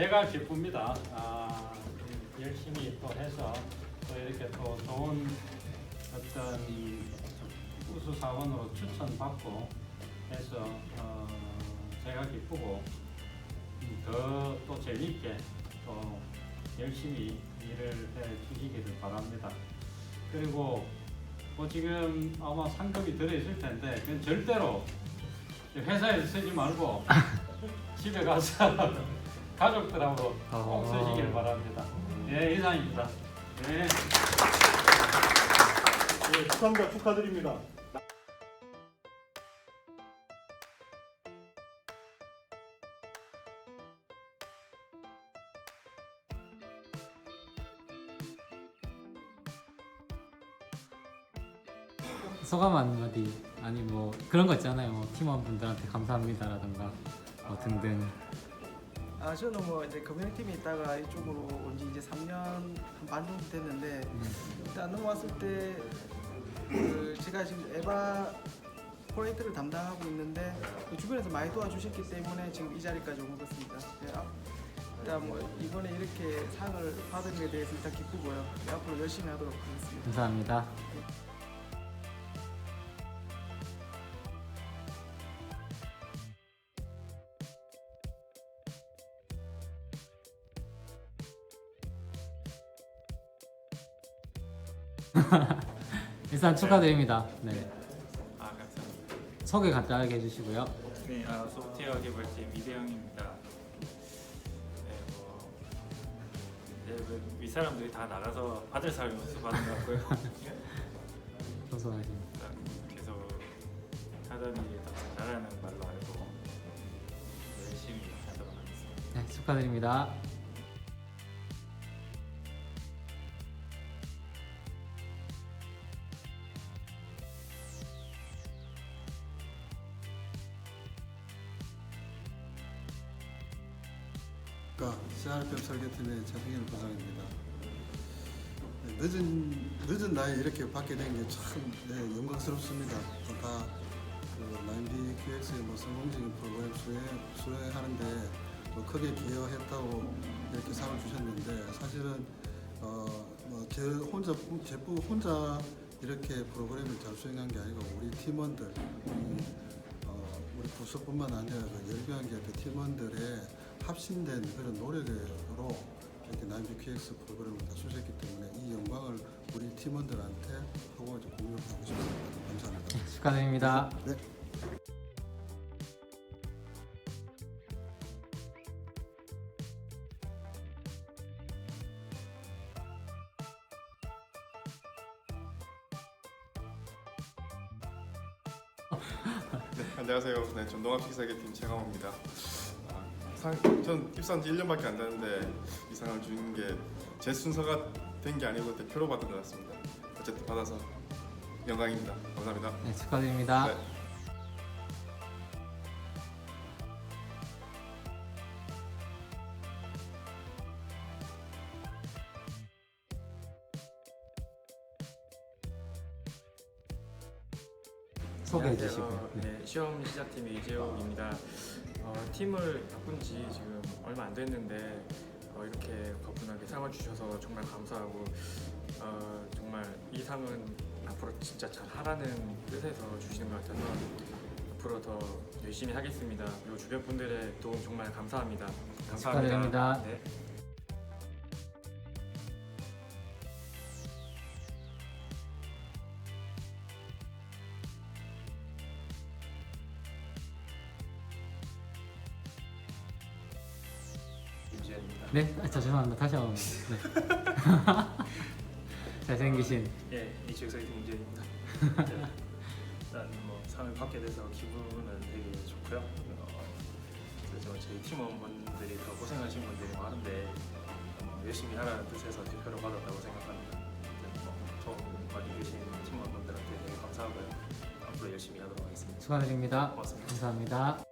제가 기쁩니다. 아, 열심히 또 해서 또 이렇게 또 좋은 어떤 우수 사원으로 추천받고 해서 어, 제가 기쁘고 더 또 재미있게 또 열심히 일을 해 주시기를 바랍니다. 그리고 뭐 지금 아마 상금이 들어있을 텐데 그건 절대로 회사에서 쓰지 말고 집에 가서 가족들하고 꼭 쓰시길 바랍니다. 네, 이상입니다. 네. 예, 축하합니다. 축하드립니다. 소감 한마디 아니 뭐 그런 거 있잖아요 뭐 팀원분들한테 감사합니다라던가 뭐 등등 아 저는 뭐 이제 커뮤니티에 있다가 이쪽으로 온 지 이제 3년 한반 정도 됐는데 일단 넘어왔을 때 그 제가 지금 에바 프로젝트를 담당하고 있는데 그 주변에서 많이 도와주셨기 때문에 지금 이 자리까지 온 것 같습니다. 네, 아, 일단 뭐 이번에 이렇게 상을 받은 데 대해서 일단 기쁘고요. 네, 앞으로 열심히 하도록 하겠습니다. 감사합니다 일단 축하드립니다 네 아 감사합니다. 소개 간단하게 해주시고요 네, 아, 소프트웨어 개발팀 이대영입니다. 네, 뭐 이제 그 윗사람들이 다 나가서 받을 사람이 없어 받은 것 같고요. 소소하신 일단 계속 하던 일이 더 잘하는 말로 알고 열심히 하도록 하겠습니다. 네 축하드립니다 CRPM 설계팀의 최승일 부장입니다. 네, 늦은 늦은 나이에 이렇게 받게 된 게참 네, 영광스럽습니다. 다그 라인비 QX의 뭐 성공적인 프로그램 수행 수행하는데 뭐 크게 기여했다고 이렇게 상을 주셨는데 사실은 어 뭐 제 혼자 제부 혼자 이렇게 프로그램을 잘 수행한 게 아니고 우리 팀원들 음, 어, 우리 부서뿐만 아니라 그 열병 기업의 팀원들의 합심된 그런 노력으로 이렇게 나인비 QX 프로그램을 다 수셨기 때문에 이 영광을 우리 팀원들한테 하고 이제 공유하고 싶습니다. 감사합니다. 네, 축하드립니다 네. 네, 안녕하세요. 네, 전동합 식사계팀 최강호입니다. 아, 상, 전 입사한 지 1년밖에 안 됐는데 이 상을 주는 게 제 순서가 된 게 아니고 대표로 받은 것 같습니다. 어쨌든 받아서 영광입니다. 감사합니다. 네 축하드립니다 네. 소개해 안녕하세요. 주시고요 네. 네, 시험 시작팀의 이재욱입니다. 어, 팀을 바꾼 지 지금 얼마 안 됐는데 어, 이렇게 거분하게 상을 주셔서 정말 감사하고 어, 정말 이 상은 앞으로 진짜 잘 하라는 뜻에서 주시는 것 같아서 앞으로 더 열심히 하겠습니다. 그리고 주변 분들의 도움 정말 감사합니다. 축하드립니다. 네. 네, 아, 저 죄송합니다. 다시 한번. 네. 잘생기신. 예, 이지역사이트 문제입니다. 일단 뭐 상을 받게 돼서 기분은 되게 좋고요. 어, 그래서 저희 팀원분들이 더 고생하신 분들이 많은데 어, 열심히 하라는 뜻에서 대표로 받았다고 생각합니다. 뭐 도움 많이 주신 팀원분들한테 되게 감사하고요. 앞으로 열심히 하도록 하겠습니다. 축하드립니다. 고맙습니다. 감사합니다.